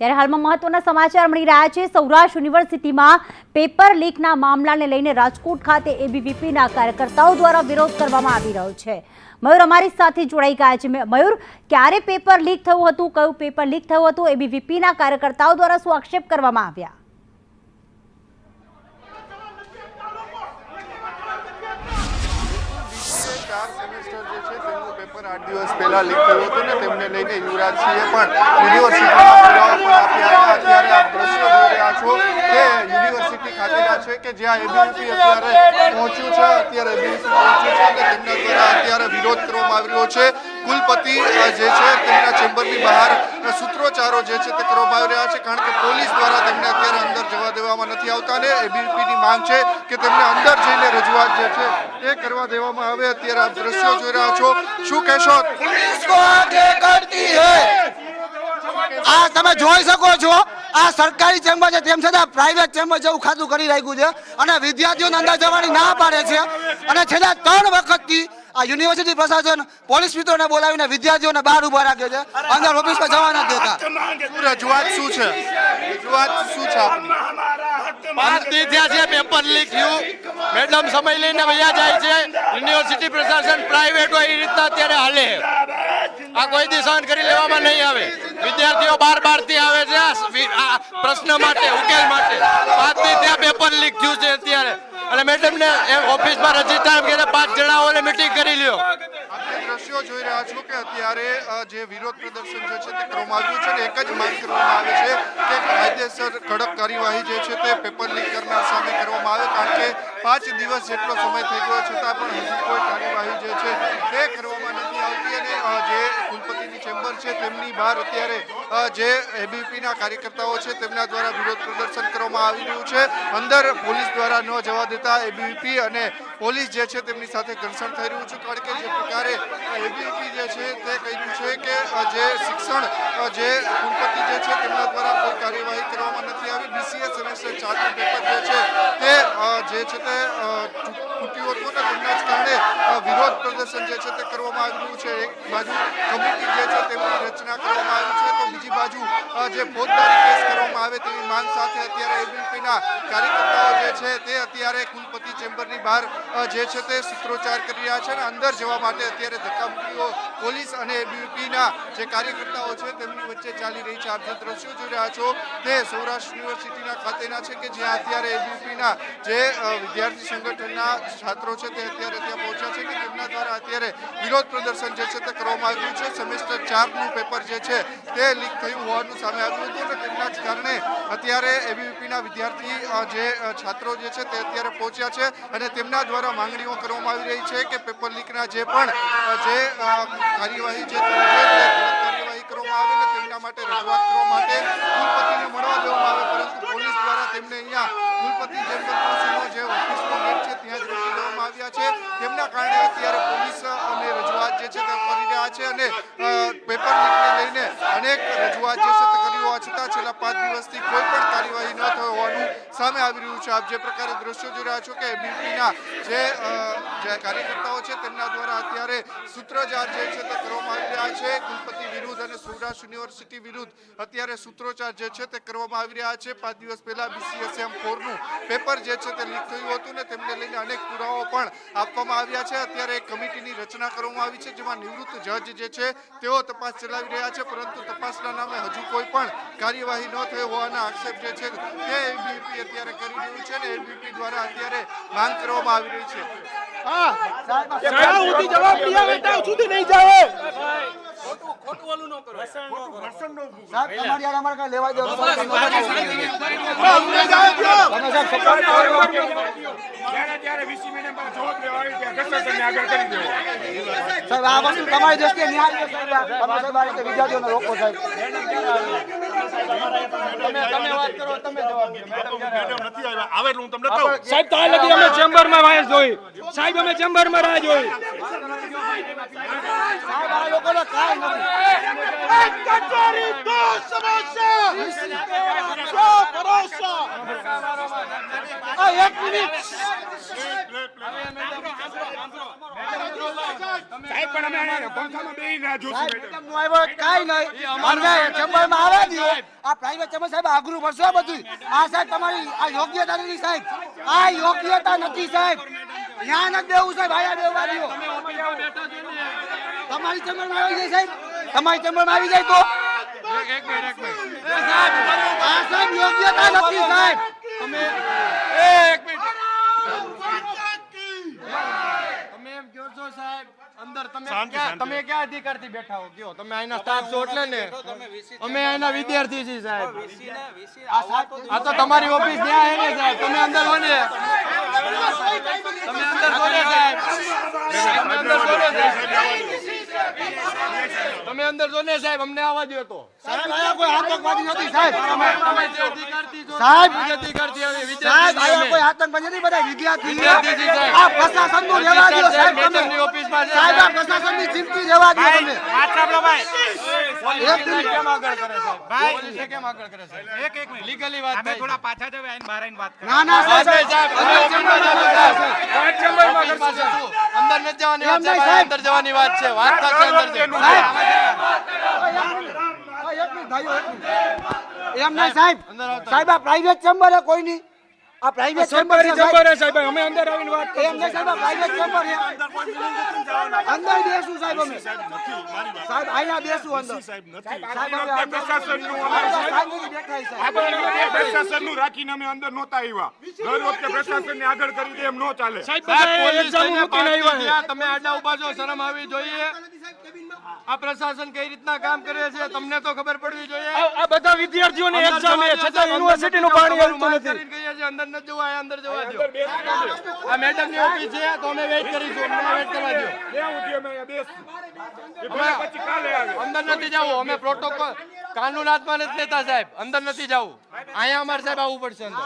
ત્યારે હાલમાં મહત્વના સમાચાર મળી રહ્યા છે. સૌરાષ્ટ્ર યુનિવર્સિટીમાં પેપર લીકના મામલાને લઈને રાજકોટ ખાતે એબીવીપીના કાર્યકર્તાઓ દ્વારા વિરોધ કરવામાં આવી રહ્યો છે. મયુર અમારી સાથે જોડાઈ ગયા છે. મયુર, ક્યારે પેપર લીક થયું હતું? કયું પેપર લીક થયું હતું? એબીવીપીના કાર્યકર્તાઓ દ્વારા શું આક્ષેપ કરવામાં આવ્યા? પણ દિવસ પહેલા લીધું હતું ને, તેમને લઈને યુવરાજસિંહે પણ યુનિવર્સિટીમાં પણ આપ્યા અત્યારે આપ દ્રશ્યો જોઈ રહ્યા કે યુનિવર્સિટી ખાતેના છે કે જ્યાં એબીવીપી અત્યારે પહોંચ્યું છે, અત્યારે પહોંચ્યું છે કે તેમના દ્વારા અત્યારે વિરોધ કરવામાં આવી રહ્યો છે. કુલપતિ જે છે તેમના ચેમ્બરની બહાર સૂત્રોચ્ચારો જે છે તે કરવામાં આવી રહ્યા છે કારણ કે પોલીસ દ્વારા તેમને અત્યારે અંદર જવા દેવામાં નથી આવતા અને એબીપીની માંગ છે કે તેમને અંદર જઈને રજૂઆત જે છે એ કરવા દેવામાં આવે અત્યારે આ દ્રશ્યો જોઈ રહ્યા છો. શું કહેશો? આ તમે જોઈ શકો છો આ સરકારી ચેમ્બર છે તેમ છતાં પ્રાઇવેટ ચેમ્બર જેવું ખાતું કરી રાખ્યું છે અને વિદ્યાર્થીઓને અંદર જવાની ના પાડે છે. અને છેલ્લા ત્રણ વખતથી આ યુનિવર્સિટી પ્રશાસન પોલીસ મિત્રોને બોલાવીને વિદ્યાર્થીઓને બહાર ઊભા રાખે છે. અંદર ઓફિસમાં જવા નથી દેતા. રજૂઆત શું છે? રજૂઆત શું છે પાંચ દી છે પેપર લીક થયું મેડમ સમય લઈને વૈયા જાય છે. યુનિવર્સિટી પ્રશાસન પ્રાઇવેટ હોય એ રીતના અત્યારે હાલે આ કોઈ દી સહન કરી લેવામાં નહીં આવે. વિદ્યાર્થીઓ બાર બારથી આવે છે. આ પ્રશ્ન માટે, ઉકેલ માટે. પાંચમી ત્યાં પેપર લીક થયું છે અત્યારે. અને મેડમ ને ઓફિસમાં રજીસ્ટ્રાર એમ કે પાંચ જણાઓને મિટિંગ કરી લ્યો. દ્રશ્યો જોઈ રહ્યા છો કે અત્યારે જે વિરોધ પ્રદર્શન જે છે તે કરવામાં આવ્યું છે અને એક જ માંગ કરવામાં આવે છે કે કાયદેસર કડક કાર્યવાહી જે છે તે પેપર લીક કરનાર સામે કરવામાં આવે, કારણ કે પાંચ દિવસ જેટલો સમય થઈ છતાં પણ હજુ કોઈ કાર્યવાહી જે છે તે કરવામાં નથી આવતી જે કુલપતિ એબીપી ચેમ્બર છે, તેમની બહાર અત્યારે જે એબીપીના કાર્યકર્તાઓ છે, તેમના દ્વારા વિરોધ પ્રદર્શન કરવામાં આવી રહ્યું છે. અંદર પોલીસ દ્વારા ન જવા દેતા એબીપી અને પોલીસ જે છે, તેમની સાથે ઘર્ષણ થઈ રહ્યું છે. કારણ કે જે પ્રકારે એબીપી જે છે, તે કહ્યું છે કે જે શિક્ષણ જે કુલપતિ જે છે, તેમના દ્વારા કોઈ કાર્યવાહી કરવામાં નથી આવી. બીસીએસ અને ચાર્ટર્ડ જે છે તે તૂટ્યું તેમના જ કારણે વિરોધ પ્રદર્શન જે છે તે કરવામાં આવી છે. એક બાજુ કમિટી જે છે તેમની રચના કરવામાં આવી છે. તો બીજી બાજુ જે ફોજદારી કેસ કરવામાં આવે તેવી માંગ સાથે અત્યારે એબીપીના કાર્યકર્તાઓ જે છે તે અત્યારે કુલપતિ ચેમ્બરની બહાર જે છે તે સૂત્રોચ્ચાર કરી રહ્યા છે અને અંદર જવા માટે અત્યારે ધક્કામુક્કીઓ પોલીસ અને બીપીના જે કાર્યકર્તાઓ છે તેમની વચ્ચે ચાલી રહી છે આપ જે દ્રશ્યો જોઈ રહ્યા છો. તે સૌરાષ્ટ્ર યુનિવર્સિટીના ખાતેના છે કે જ્યાં અત્યારે એબીપીના જે વિદ્યાર્થી સંગઠનના છાત્રો છે તે અત્યારે ત્યાં પહોંચ્યા છે કે તેમના દ્વારા અત્યારે વિરોધ પ્રદર્શન જે છે તે કરવામાં આવ્યું છે. સેમેસ્ટર ચારનું પેપર જે છે તે લીક થયું હોવાનું સામે આવ્યું હતું અને તેમના જ કારણે અત્યારે એબીવીપીના વિદ્યાર્થી જે છાત્રો જે છે તે અત્યારે પહોંચ્યા છે અને તેમના દ્વારા માંગણીઓ કરવામાં આવી રહી છે કે પેપર લીકના જે પણ જે કાર્યવાહી જે કાર્યવાહી કરવામાં આવે ને તેમના માટે રજૂઆત કરવા માટે કુલપતિને મળવા દેવામાં આવે, પરંતુ પોલીસ દ્વારા તેમને અહીંયા કુલપતિ જનપદનો જે ઓફિસનો ગેટ છે, ત્યાં જ રોકી દેવામાં આવ્યા છે. તેમના કારણે અત્યારે પોલીસ અને રજૂઆત જે છે, તે કરી રહ્યા છે અને પેપર લીકને લઈને અનેક રજૂઆત જે છે, તે કરી હોવા છતાં છેલ્લા પાંચ દિવસથી કોઈ પણ કાર્યવાહી ન થઈ હોવાનું સામે આવી રહ્યું છે. આપ જે પ્રકારે દ્રશ્યો જોઈ રહ્યા છો કે બીપીના જે જે કાર્યકર્તાઓ છે તેમના દ્વારા અત્યારે સૂત્રોચ્ચાર જે છે તે કરવામાં આવી રહ્યા છે. કુલપતિ વિરુદ્ધ અને સૌરાષ્ટ્ર યુનિવર્સિટી વિરુદ્ધ અત્યારે સૂત્રોચ્ચાર જે છે તે કરવામાં આવી રહ્યા છે. પાંચ દિવસ પહેલા બીસીએસએમ ફોરનું પેપર જે છે તે લીક થયું હતું ને તેમને લઈને અનેક પુરાવાઓ પણ આપવામાં આવ્યા છે. અત્યારે એક કમિટીની રચના કરવામાં આવી છે જેમાં નિવૃત્ત જજ જે છે તેઓ તપાસ ચલાવી રહ્યા છે, પરંતુ તપાસના નામે હજુ કોઈ પણ કાર્યવાહી ન થઈ હોવાના આક્ષેપ જે છે તે એબીપી અત્યારે કરી રહ્યું છે ને એબીપી દ્વારા અત્યારે માંગ કરવામાં આવી રહી છે. હા સુધી જવાબ નહીં આવે ત્યાં સુધી નહીં જાય સાહેબ આ વસ્તુ તમારી દ્રષ્ટિએ નિહાળી તમે સાહેબ આ રીતે વિદ્યાર્થીઓને રોકો સાહેબ સાહેબ ત્યાં લગી અમે ચેમ્બરમાં વાયસ જોઈ સાહેબ અમે ચેમ્બરમાં રાહ જોઈ નહીં. અમને ચેમ્બરમાં આવવા આ પ્રાઇવેટ ચેમ્બર સાહેબ આગરું ભરશો બધું આ સાહેબ તમારી આ યોગ્યતા નથી સાહેબ. આ યોગ્યતા નથી સાહેબ. ત્યાં નથી દેવું સાહેબ આયા દેવ દો તમારી ચેમ્બરમાં આવી જાય સાહેબ તમારી ચેમ્બરમાં આવી જાય તો. આ સાહેબ યોગ્યતા નથી સાહેબ. એક મિનિટ તમે એમ કહો છો સાહેબ અંદર તમે ક્યાં તમે ક્યાં અધિકારથી બેઠા હો? કયો? તમે આના સ્ટાફ છો એટલે ને? અમે આના વિદ્યાર્થી છીએ સાહેબ. આ તો તમારી ઓફિસ ત્યાં હે ને સાહેબ. તમે અંદર હો ને તમે અંદર હો ને સાહેબ? તમે અંદર હો ને સાહેબ? તમે અંદર જો ને સાહેબ? અમને આવવા દો તો. સાહેબ આયા કોઈ આતંકવાદી નથી સાહેબ. તમે તમે જે અધિકારથી છો સાહેબ! અધિકારથી આવે સાહેબ આયા કોઈ આતંકવાદી નથી બધા વિદ્યાર્થી. વિદ્યાર્થી આ પ્રશાસનનું રહેવા દો સાહેબ તમે મેડમની ઓફિસમાં છે, સાહેબ આ સાહેબ. પ્રશાસનની ચીમકી રહેવા દો તમે પોલીસ કેમ આગળ કરે સાહેબ પોલીસ કેમ આગળ કરે સાહેબ એક એક લીગલી વાત અમે થોડા પાછા જઈએ આઈને બહાર આઈને વાત કરીએ. ના ના સાહેબ અમે ચેમ્બરમાં જવાનું, અંદર વાત છે નહીં. અંદર જવાની વાત છે. વાત થશે અંદર એમ નહીં સાહેબ. સાહેબ આ પ્રાઇવેટ ચેમ્બર હે કોઈ ની આ પ્રાઇવેટ ચેમ્બર છે સાહેબ. ચેમ્બર હે સાહેબ અમે અંદર આવીને વાત કરીએ નહીં સાહેબ પ્રાઇવેટ ચેમ્બર છે. અંદર બેસું સાહેબ અમે. સાહેબ અહીંયા બેસું અંદર. સાહેબ નથી. હવે વખતે અંદર- પ્રશાસનનું સાહેબ અમારે બેઠા છે, સાહેબ. આ વખતે રાખીને અમે અંદર નહોતા આવ્યા. દર વખતે પ્રશાસનને આગળ કરી દે એમ નો ચાલે. સાહેબ પોલીસ મૂકીને આવ્યા તમે આડા ઊભા છો શરમ આવી જોઈએ. આ પ્રશાસન કઈ રીતના કામ કરે છે તમને તો ખબર પડવી જોઈએ. આ બધા વિદ્યાર્થીઓની એક્ઝામ છે છતાં યુનિવર્સિટી નું પાણી આવતું નથી. અંદર ન જવા અહીંયા અંદર જવા દો આ મેડમની ઓફિસ છે તો અમે વેઇટ કરીશું અમને વેઇટ કરવા દો બે ઉઠીએ મે બેસ. પછી કાલે આવે. અંદર નથી જવું અમે પ્રોટોકોલ કાનૂન હાથમાં નથી લેતા સાહેબ. અંદર નથી જવું. અહીંયા અમારે સાહેબ આવવું પડશે અંદર.